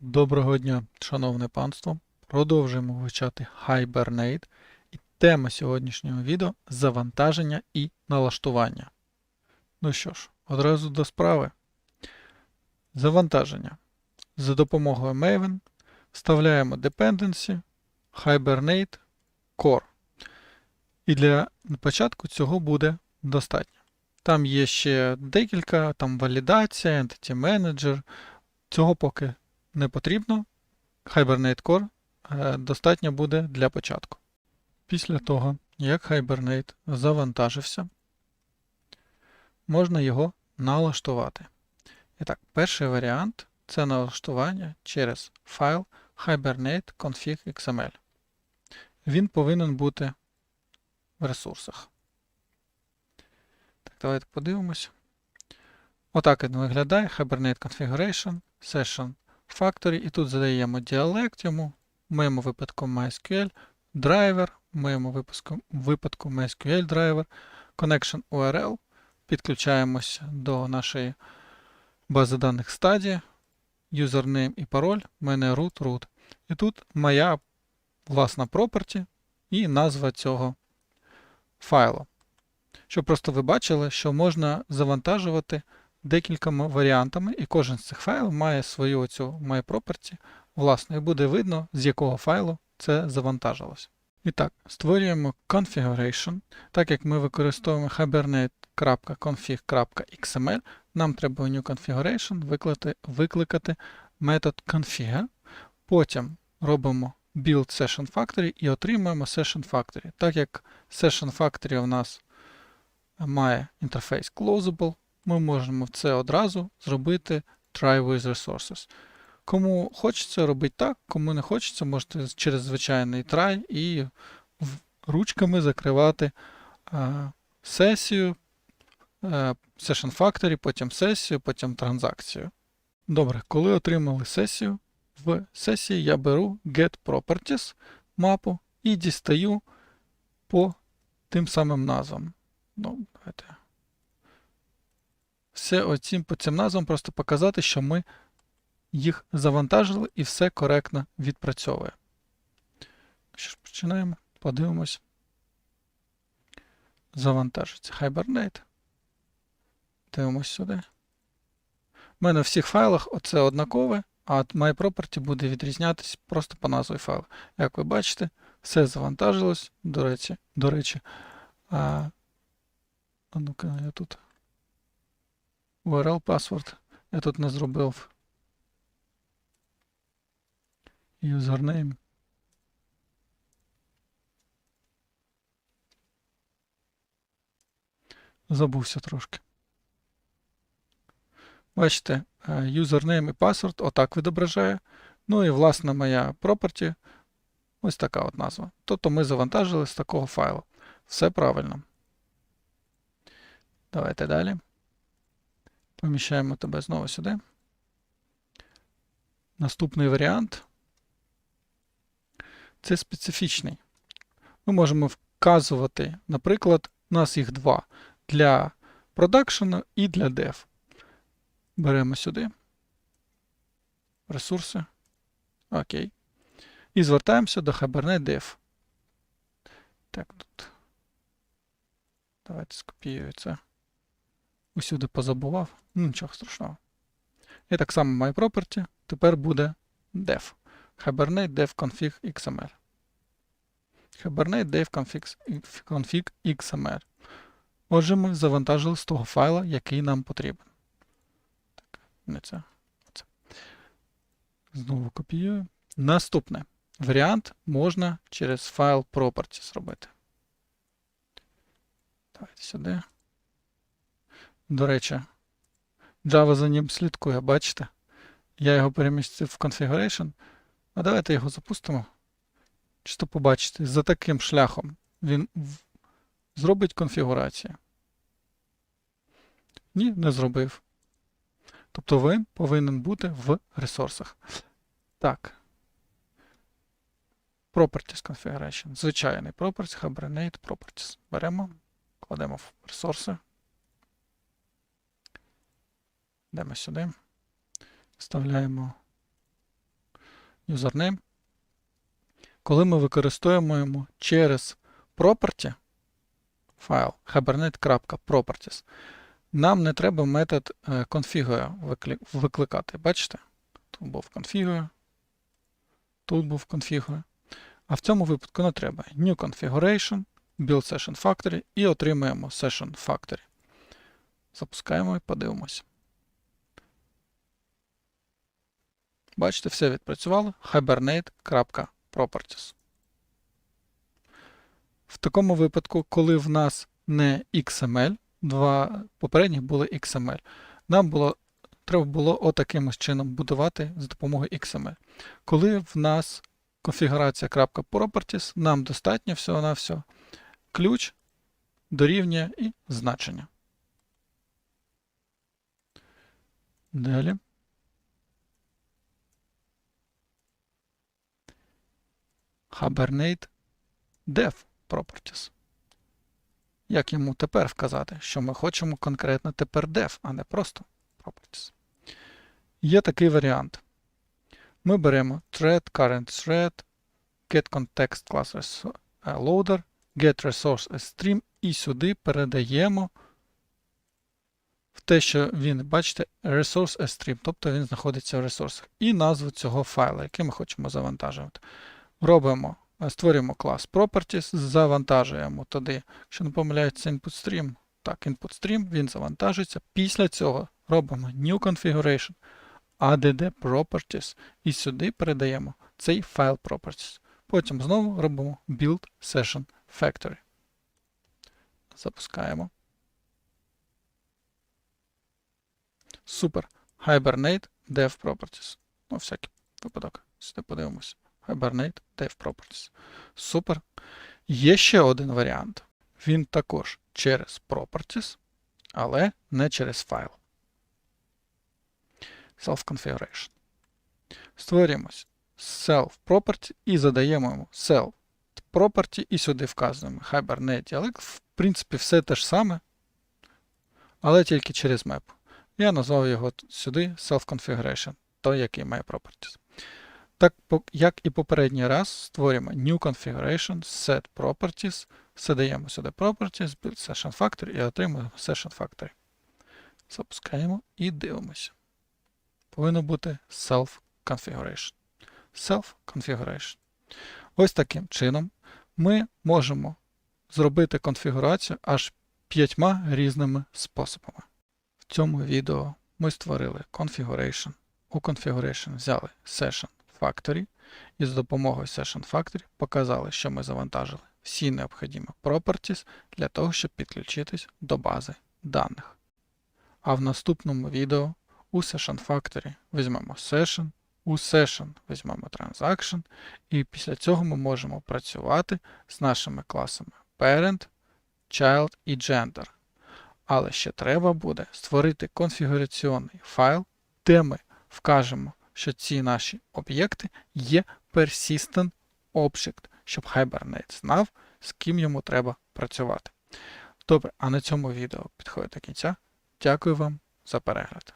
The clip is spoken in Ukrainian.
Доброго дня, шановне панство. Продовжуємо вивчати Hibernate. І тема сьогоднішнього відео завантаження і налаштування. Ну що ж, одразу до справи. Завантаження. За допомогою Maven вставляємо dependency Hibernate Core. І для початку цього буде достатньо. Там є ще декілька, там валідація, Entity Manager. Цього поки не потрібно. Hibernate Core е, достатньо буде для початку. Після того, як Hibernate завантажився, можна його налаштувати. І так, перший варіант це налаштування через файл hibernate config.xml. Він повинен бути в ресурсах. Так, давайте подивимось. Отак він виглядає Hibernate Configuration, Session Factory, і тут задаємо діалект йому, в моєму випадку MySQL, драйвер, в моєму випадку MySQL драйвер, connection URL, підключаємось до нашої бази даних стадії, юзернейм і пароль, в мене root root. І тут моя власна property і назва цього файлу. Щоб просто ви бачили, що можна завантажувати декількома варіантами, і кожен з цих файлів має свою оцю MyProperty власне, і буде видно, з якого файлу це завантажилось. І так, створюємо configuration. Так як ми використовуємо hibernate.config.xml, нам треба у new configuration викликати, викликати метод configure. Потім робимо build session factory і отримуємо session factory. Так як session factory у нас має інтерфейс closable, ми можемо це одразу зробити try with resources. Кому хочеться робити так, кому не хочеться, можете через звичайний try і ручками закривати а, сесію, а, Session Factory, потім сесію, потім транзакцію. Добре, коли отримали сесію, в сесії я беру Get Properties мапу і дістаю по тим самим назвам. Ну, давайте. Все оцім по цим назвам просто показати, що ми їх завантажили і все коректно відпрацьовує. Що ж, починаємо, подивимось. Завантажиться Hibernate. Дивимось сюди. У мене в всіх файлах оце однакове, а MyProperty буде відрізнятися просто по назві файлу. Як ви бачите, все завантажилось. До речі, до речі. А, ну-ка, я тут. URL password. Я тут не зробив. Username. Забувся трошки. Бачите, username і password отак відображає. Ну і власне моя property. Ось така от назва. Тобто ми завантажили з такого файлу. Все правильно. Давайте далі. Поміщаємо тебе знову сюди. Наступний варіант це специфічний. Ми можемо вказувати, наприклад, у нас їх два для продакшену і для dev. Беремо сюди ресурси. Окей. І звертаємося до Hibernate Dev. Так, тут. Давайте скопіюю це. Усюди позабував. Ну, нічого страшного. І так само MyProperty. Тепер буде dev. Hibernate dev XML. Hibernate dev XML. Отже, ми завантажили з того файла, який нам потрібен. Так, не це. Оце. Знову копіюю. Наступне. Варіант можна через файл property зробити. Давайте сюди. До речі, Java за ним слідкує, бачите? Я його перемістив в configuration. А давайте його запустимо. Чисто побачите, за таким шляхом він зробить конфігурацію. Ні, не зробив. Тобто він повинен бути в ресурсах. Так. Properties Configuration. Звичайний Properties, Hibernate Properties. Беремо, кладемо в ресурси. Йдемо сюди. Вставляємо username. Коли ми використовуємо через property файл hibernate.properties, нам не треба метод е, configure викликати. Бачите? Тут був configure, тут був configure. А в цьому випадку не треба. New configuration, build session factory і отримаємо session factory. Запускаємо і подивимося. Бачите, все відпрацювало. hibernate.properties. В такому випадку, коли в нас не XML, два попередніх були XML, нам було, треба було отаким чином будувати за допомогою XML. Коли в нас конфігурація .properties, нам достатньо всього-навсього ключ дорівнює і значення. Далі. Hibernate dev properties. Як йому тепер вказати, що ми хочемо конкретно тепер dev, а не просто properties. Є такий варіант. Ми беремо thread, current thread, get context class loader, get resource stream і сюди передаємо в те, що він, бачите, resource stream, тобто він знаходиться в ресурсах, і назву цього файла, який ми хочемо завантажувати. Робимо, створюємо клас properties, завантажуємо туди, якщо не помиляється, input stream. Так, input stream, він завантажується. Після цього робимо new configuration, add properties і сюди передаємо цей файл properties. Потім знову робимо build session factory. Запускаємо. Супер. Hibernate dev properties. Ну, всякий випадок. Сюди подивимося. Hibernate dev properties. Супер. Є ще один варіант. Він також через properties, але не через файл. Self-configuration. Створюємо self property і задаємо йому self property і сюди вказуємо Hibernate. Але, в принципі, все те ж саме, але тільки через map. Я назвав його сюди self-configuration, той, який має properties. Так, як і попередній раз, створюємо new configuration, set properties, задаємо сюди properties, build session factory і отримуємо session factory. Запускаємо і дивимося. Повинно бути self-configuration. Self-configuration. Ось таким чином ми можемо зробити конфігурацію аж п'ятьма різними способами. В цьому відео ми створили configuration. У configuration взяли session factory і з допомогою session factory показали, що ми завантажили всі необхідні properties для того, щоб підключитись до бази даних. А в наступному відео у Session Factory візьмемо Session, у Session візьмемо Transaction, і після цього ми можемо працювати з нашими класами Parent, Child і Gender. Але ще треба буде створити конфігураційний файл, де ми вкажемо, що ці наші об'єкти є Persistent Object, щоб Hibernate знав, з ким йому треба працювати. Добре, а на цьому відео підходить до кінця. Дякую вам за перегляд.